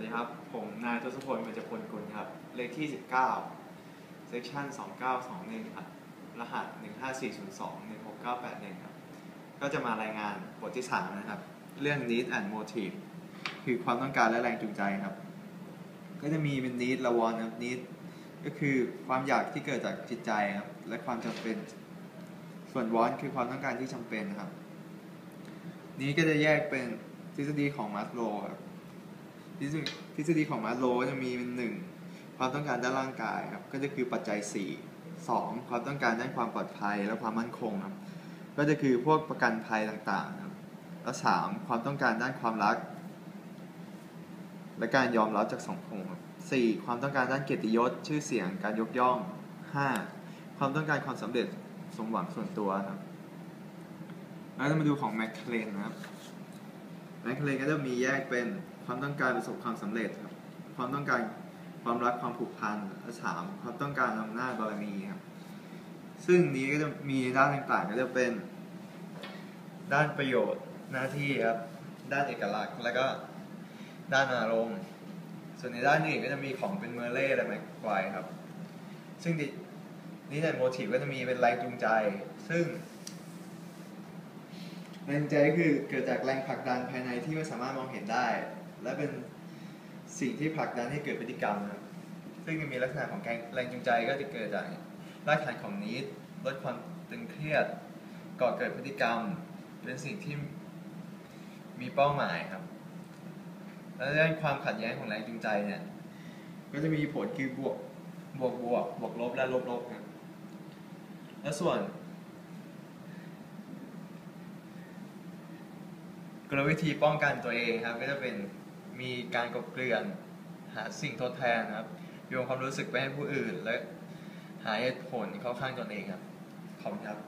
วัสดีครับ ผมนายทศพลมันจจพลกุลครับ เลขที่ 19 section 2921 ครับ รหัส 15402 16981 ครับ ก็จะมารายงานบทที่ 3 นะครับ เรื่อง need and motive คือความต้องการและแรงจูงใจครับ ก็จะมีเป็น need และ want ครับ need ก็คือความอยากที่เกิดจากจิตใจครับ และความจำเป็น ส่วน want คือความต้องการที่จำเป็นครับ นี้ก็จะแยกเป็นทฤษฎีของมัสโลครับ ทฤษฎีทฤษฎีของมาโลจะมีเป็นหนึ่งความต้องการด้านร่างกายครับก็จะคือปัจจัย 4 2 ความต้องการด้านความปลอดภัยและความมั่นคงครับก็จะคือพวกประกันภัยต่างๆครับแล้ว3ความต้องการด้านความรัก และการยอมรับจากสังคมครับ 4. ความต้องการด้านเกียรติยศ ชื่อเสียงการยกย่อง 5. ความต้องการความสำเร็จสมหวังส่วนตัวครับแล้วเรามาดูของแมคเคลนนะครับแมคเคลนก็จะมีแยกเป็น ความต้องการประสบความสำเร็จครับ ความต้องการความรักความผูกพันและสามความต้องการอำนาจบารมีครับ ซึ่งนี้ก็จะมีด้านต่างๆ ก็จะเป็น ด้านประโยชน์หน้าที่ครับ ด้านเอกลักษณ์แล้วก็ด้านอารมณ์ ส่วนในด้านอื่นก็จะมีของเป็นเมอร์เล่และแม็กไกวครับ ซึ่งนี่ในโมทีฟก็จะมีเป็นแรงจูงใจ ซึ่ง แรงจูงใจก็คือเกิดจากแรงผลักดันภายในที่ไม่สามารถมองเห็นได้ และเป็นสิ่งที่ผลักดันให้เกิดพฤติกรรมนะครับซึ่งจะมีลักษณะของแรงจูงใจก็จะเกิดจากรากฐานของนิดลดความตึงเครียดก่อเกิดพฤติกรรม เป็นสิ่งที่มีเป้าหมายครับ แล้วด้านความขัดแย้งของแรงจูงใจเนี่ยก็จะมีผลคือบวกบวกบวกบวกลบและลบลบครับและส่วน กลวิธีป้องกันตัวเองครับ ก็จะเป็นมีการกบเกลื่อน หาสิ่งทดแทนครับโยงความรู้สึกไปให้ผู้อื่นและหาเหตุผลเข้าข้างตนเองครับขอบคุณครับ